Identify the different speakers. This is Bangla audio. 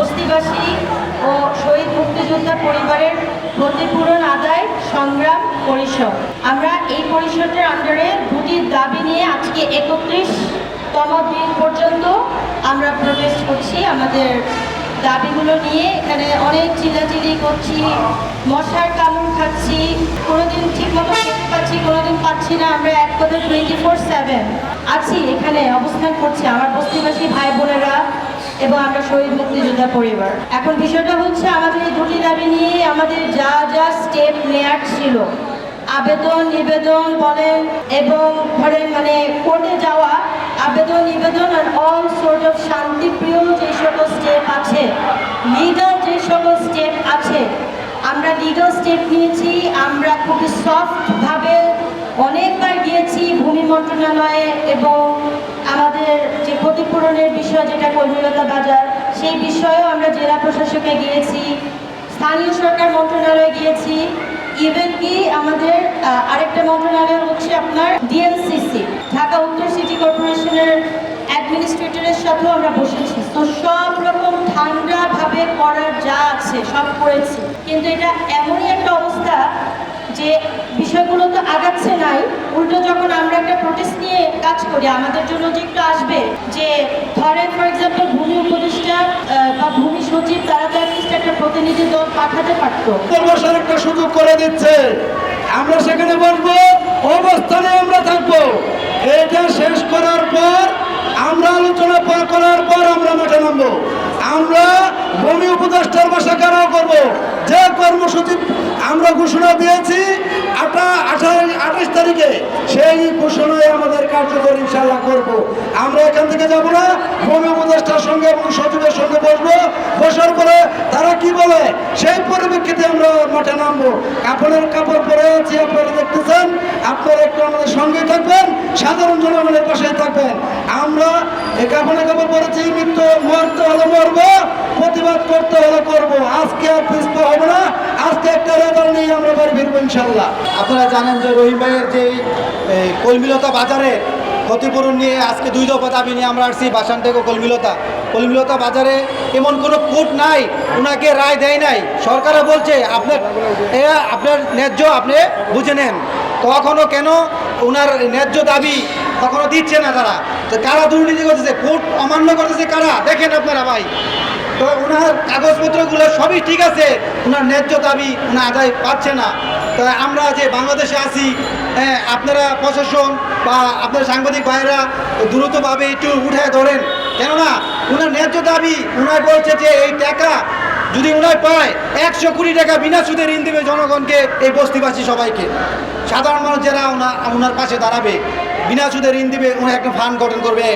Speaker 1: বস্তিবাসী ও শহীদ মুক্তিযোদ্ধা পরিবারের ক্ষতিপূরণ আদায়, সংগ্রাম, পরিষদ। আমরা এই পরিষদের আন্ডারে দুটি দাবি নিয়ে আজকে একত্রিশতম দিন পর্যন্ত আমরা প্রবেশ করছি। আমাদের দাবিগুলো নিয়ে এখানে অনেক চিল্লাচিল্লি করছি, মশার কামড় খাচ্ছি, কোনোদিন ঠিক মতো খেতে পাচ্ছি কোনোদিন পাচ্ছি না। আমরা এক কথায় টোয়েন্টি ফোর সেভেন আছি, এখানে অবস্থান করছি। আমার বস্তিবাসী ভাই বোনেরা এবং আমরা শহীদ মুক্তিযোদ্ধা পরিবার। এখন বিষয়টা হচ্ছে আমাদের এই দুটি দাবি নিয়ে আমাদের যা যা স্টেপ নেয়ার ছিল। আবেদন, নিবেদন বলেন এবং ধরেন মানে কোর্টে যাওয়া, আবেদন, নিবেদন আর অল সোর্ট অফ শান্তিপ্রিয় যে সকল স্টেপ আছে লিগাল যে সকল স্টেপ আছে, আমরা লিগাল স্টেপ নিয়েছি, আমরা খুবই সফটভাবে অনেকবার গিয়েছি ভূমি মন্ত্রণালয়ে এবং ক্ষতিপূরণের বিষয় যেটা কর্মীলতা বাজার, সেই বিষয়েও আমরা জেলা প্রশাসকে গিয়েছি, স্থানীয় সরকার মন্ত্রণালয়ে গিয়েছি ইভেন কি আমাদের আরেকটা মন্ত্রণালয় হচ্ছে আপনার ডিএনসিসি ঢাকা উত্তর সিটি কর্পোরেশনের অ্যাডমিনিস্ট্রেটরের সাথেও আমরা বসেছি। তো সব রকম ঠান্ডাভাবে করার যা আছে, সব করেছি। কিন্তু এটা এমনই একটা অবস্থা যে বিষয়গুলো তো আগাচ্ছে নাই। উল্টো যখন আমরা একটা প্রোটেস্ট নিয়ে কাজ করি, আমাদের জন্য যে একটু আসবে যে ধরেন ফর এক্সাম্পল ভূমি উপদেষ্টা আহ, বা ভূমি সচিব, তারা একটা প্রতিনিধি দল পাঠাতে পারতো।
Speaker 2: একটা সুযোগ করে দিচ্ছে। আমরা সেখানে বসবো, অবস্থানে আমরা থাকব। এটা শেষ করার পর, আমরা আলোচনা করার পর আমরা মাঠে নামবো। আমরা ভূমি উপদেষ্টার বাসা কেন করব। যে কর্মসূচি আমরা ঘোষণা দিয়েছি, আটা আঠাশ তারিখে, সেই আমাদের কার্যকর ইনশাল্লাহ করব। আমরা এখান থেকে যাব না, ভূমি উপদেষ্টার সঙ্গে এবং সচিবের সঙ্গে বসবো। বসার পরে তারা কি বলে, সেই পরিপ্রেক্ষিতে আমরা মাঠে নামবো। কাপড়ের কাপড় পরে আছি, আপনারা দেখতেছেন। আপনারা একটু আমাদের সঙ্গে থাকবেন, সাধারণ জনগণের পাশে থাকবেন। আমরা এই কাপড়ের কাপড় পরেছি, মৃত্যু, মরতে হলে মরবো, প্রতিবাদ করতে হলে করব। আজকে আর পিছতে হবে না আজকে একটা রেজাল্ট নিয়ে আমরা ইনশাল্লাহ
Speaker 3: আপনারা জানেন যে রহিম ভাইয়ের যে কলমিলতা বাজারে ক্ষতিপূরণ নিয়ে আজকে দুই দফা দাবি নিয়ে আমরা আসছি বাসান থেকে কলমিলতা। কলমিলতা বাজারে এমন কোনো কোর্ট নাই ওনাকে রায় দেয় নাই। সরকারও বলছে আপনার আপনার ন্যায্য আপনি বুঝে নেন। তখনও কেন ওনার ন্যায্য দাবি তখনও দিচ্ছে না তারা? তো কারা দুর্নীতি করতেছে? কোর্ট অমান্য করতেছে কারা? দেখেন আপনারা ভাই। তো ওনার কাগজপত্রগুলো সবই ঠিক আছে ওনার ন্যায্য দাবি ওনার আদায় পাচ্ছে না। তো আমরা যে বাংলাদেশে আছি হ্যাঁ আপনারা প্রশাসন বা আপনার সাংবাদিক ভাইরা দ্রুতভাবে একটু উঠে ধরেন। কেননা ওনার ন্যায্য দাবি ওনার বলছে যে এই টাকা যদি ওনার পায়, একশো কোটি টাকা বিনা সুদে ঋণ দেবে জনগণকে, এই বস্তিবাসী সবাইকে। সাধারণ মানুষ যারা ওনার ওনার পাশে দাঁড়াবে, বিনা সুদে ঋণ দেবে ওনার একটা ফান্ড গঠন করবে।